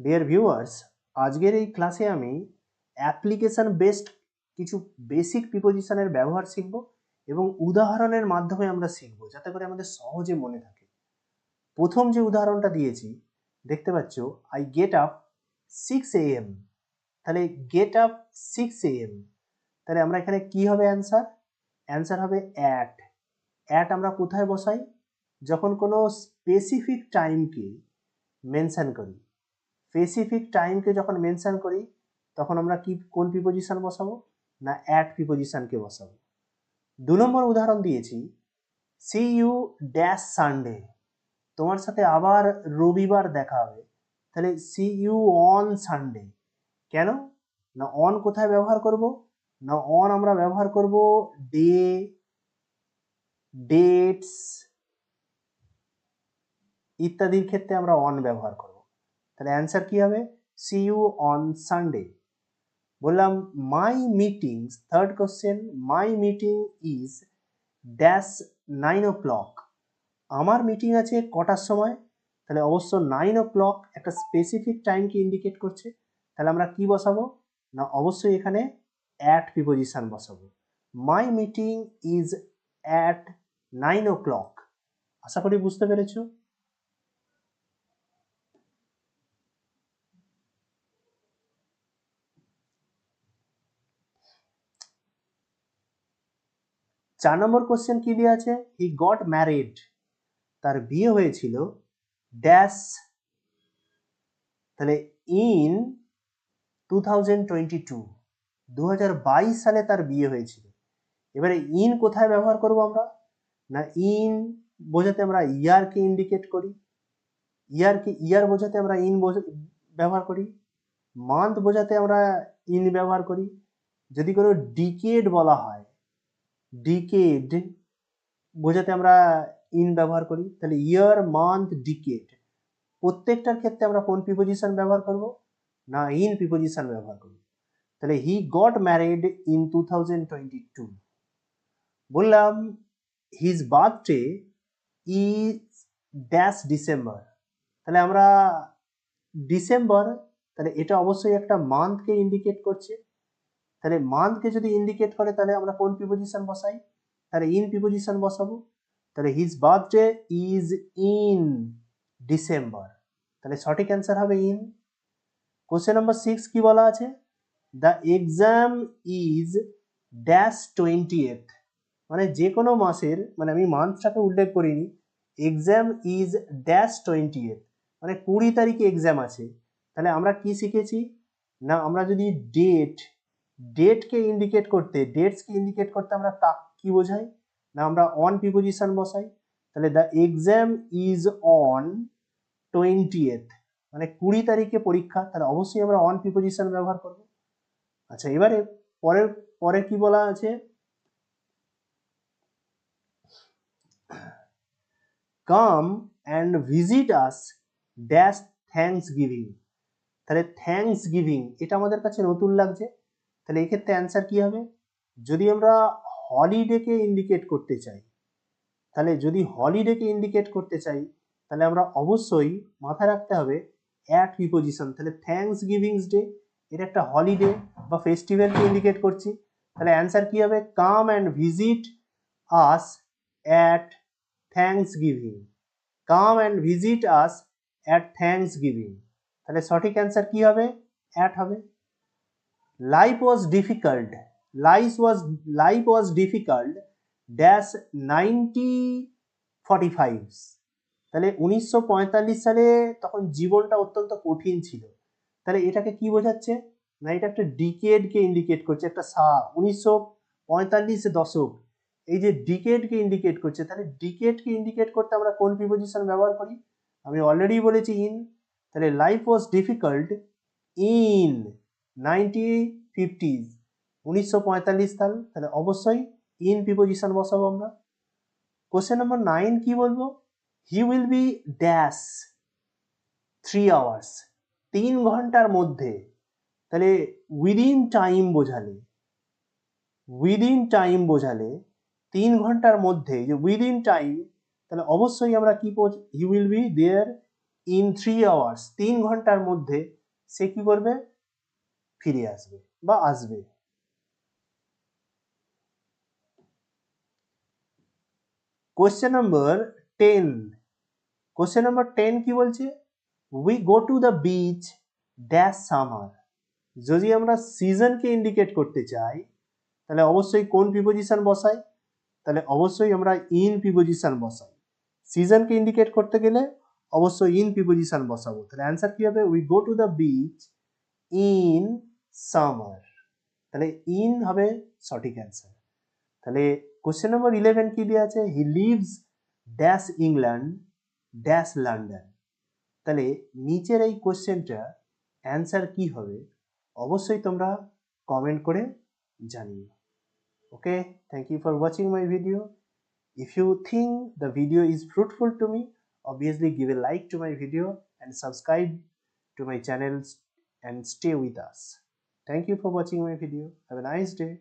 Dear viewers আজকের এই ক্লাসে আমি অ্যাপ্লিকেশন বেসড কিছু বেসিক প্রিপোজিশনের ব্যবহার শিখব এবং উদাহরণের মাধ্যমে আমরা শিখব যাতে করে আমাদের সহজে মনে থাকে। প্রথম যে উদাহরণটা দিয়েছি, দেখতে পাচ্ছ I get up six A M তাহলে get up six A M তাহলে আমরা এখানে কি হবে অ্যান্সার অ্যান্সার হবে অ্যাট অ্যাট আমরা কোথায় বসাই? যখন কোনো স্পেসিফিক টাইমকে মেনশন করি। স্পেসিফিক টাইমকে যখন মেনশান করি, তখন আমরা কি, কোন প্রিপোজিশন বসাবো? না অ্যাট প্রিপোজিশনকে বসাবো? দু নম্বর উদাহরণ দিয়েছি সি ইউ ড্যাশ সানডে তোমার সাথে আবার রবিবার দেখা হবে। তাহলে সি ইউ অন সানডে কেন? না অন কোথায় ব্যবহার করব? না অন আমরা ব্যবহার করব ডে ডেটস ইত্যাদির ক্ষেত্রে আমরা অন ব্যবহার করব। তাহলে অ্যান্সার কি হবে? সি ইউ অন সানডে বললাম my meeting third question my meeting is dash nine o'clock আমার মিটিং আছে কটার সময়? তাহলে অবশ্য নাইন ও ক্লক একটা স্পেসিফিক টাইমকে ইন্ডিকেট করছে। তাহলে আমরা কি বসাবো? না, অবশ্যই এখানে অ্যাট প্রিপোজিশন বসাবো। My meeting is at nine o'clock আশা করি বুঝতে পেরেছ? চার নম্বর কোশ্চেন কি দিয়ে আছে? হি গট ম্যারিড তার বিয়ে হয়েছিল ড্যাশ তাহলে in two thousand twenty two দু হাজার বাইশ সালে তার বিয়ে হয়েছিল। এবারে ইন কোথায় ব্যবহার করব আমরা? না ইন বোঝাতে আমরা ইয়ারকে ইন্ডিকেট করি? ইয়ারকে ইয়ার বোঝাতে আমরা ইন ব্যবহার করি? মান্থ বোঝাতে আমরা ইন ব্যবহার করি। যদি কোনো ডিকেড বলা হয় ডিকেড বোঝাতে আমরা ইন ব্যবহার করি। তাহলে ইয়ার মান্থ ডিকেড প্রত্যেকটার ক্ষেত্রে আমরা কোন প্রিপোজিশন ব্যবহার করব? না ইন প্রিপোজিশন ব্যবহার করব। তাহলে he got married in two thousand twenty two বললাম his birthday is dash December তাহলে আমরা ডিসেম্বর তাহলে এটা অবশ্যই একটা মান্থকে ইন্ডিকেট করছে। তাহলে মান্থকে যদি ইন্ডিকেট করে, তাহলে আমরা কোন প্রিপোজিশন বসাই? তাহলে ইন প্রিপোজিশন বসাবো। তাহলে his birthday is in December তাহলে সঠিক অ্যান্সার হবে ইন কোশ্চেন নম্বর সিক্স কি বলা আছে? The exam is dash twenty eighth মানে যে কোনো মাসের মানে আমি মান্থটাকে উল্লেখ করিনি exam is dash twenty eighth মানে কুড়ি তারিখে এক্সাম আছে। তাহলে আমরা কি শিখেছি? না, আমরা যদি ডেট ডেটকে ইন্ডিকেট করতে ডেটসকে ইন্ডিকেট করতে আমরা তা কি বোঝাই? না আমরা অন প্রিপোজিশন বসাই? তাহলে the exam is on twenty eighth মানে কুড়ি তারিখে পরীক্ষা, তাহলে অবশ্যই আমরা অন প্রিপোজিশন ব্যবহার করব? আচ্ছা এবারে পরের, পরে কি বলা আছে? Come and visit us dash Thanksgiving তাহলে থ্যাংকস গিভিং এটা আমাদের কাছে নতুন লাগছে। তাহলে এক্ষেত্রে অ্যান্সার কি হবে? যদি আমরা হলিডেকে ইন্ডিকেট করতে চাই, তাহলে যদি হলিডেকে ইন্ডিকেট করতে চাই, তাহলে আমরা অবশ্যই মাথায় রাখতে হবে অ্যাট প্রিপোজিশন তাহলে থ্যাংকস গিভিংস ডে এটা একটা হলিডে বা ফেস্টিভ্যালকে ইন্ডিকেট করছি। তাহলে অ্যান্সার কি হবে? Come and visit us at Thanksgiving come and visit us at Thanksgiving তাহলে সঠিক অ্যান্সার কি হবে? অ্যাট হবে। Difficult life was life was difficult dash ninety forty five তাহলে উনিশশো পঁয়তাল্লিশ সালে তখন জীবনটা অত্যন্ত কঠিন ছিল। তাহলে এটাকে কি বোঝাচ্ছে? না, এটা একটা ডিকেডকে ইন্ডিকেট করছে, একটা সা, উনিশশো পঁয়তাল্লিশ দশক। এই যে ডিকেডকে ইন্ডিকেট করছে, তাহলে ডিকেডকে ইন্ডিকেট করতে আমরা কোন প্রিপোজিশন ব্যবহার করি? আমি অলরেডি বলেছি ইন তাহলে life was difficult in ninety fifties উনিশশো পঁয়তাল্লিশ সাল, তাহলে অবশ্যই ইন প্রিপোজিশন বসাবো আমরা। কোশ্চেন নম্বর নাইন কি বলব? He will be dash three hours তিন ঘণ্টার মধ্যে। তাহলে উইদিন টাইম বোঝালে উইদিন টাইম বোঝালে তিন ঘণ্টার মধ্যে, যে উইদিন টাইম তাহলে অবশ্যই আমরা কি he will be there in three hours তিন ঘণ্টার মধ্যে, সে কি করবে? ফিরে আসবে বা আসবে। Question number ten question number ten কি বলছে? We go to the beach dash summer যদি আমরা সিজনকে ইন্ডিকেট করতে চাই, তাহলে অবশ্যই কোন প্রিপোজিশন বসাই? তাহলে অবশ্যই আমরা ইন প্রিপোজিশন বসাই। সিজনকে ইন্ডিকেট করতে গেলে অবশ্যই ইন প্রিপোজিশন বসাবো। তাহলে অ্যান্সার কি হবে? We go to the beach in summer তাহলে ইন হবে সঠিক অ্যান্সার তাহলে কোশ্চেন নম্বর ইলেভেন কি দিয়ে আছে? He lives dash England dash London তাহলে নিচের এই কোশ্চেনটা অ্যান্সার কি হবে? অবশ্যই তোমরা কমেন্ট করে জানিও। Okay thank you for watching my video if you think the video is fruitful to me, obviously give a like to my video and subscribe to my channel and stay with us. Thank you for watching my video. Have a nice day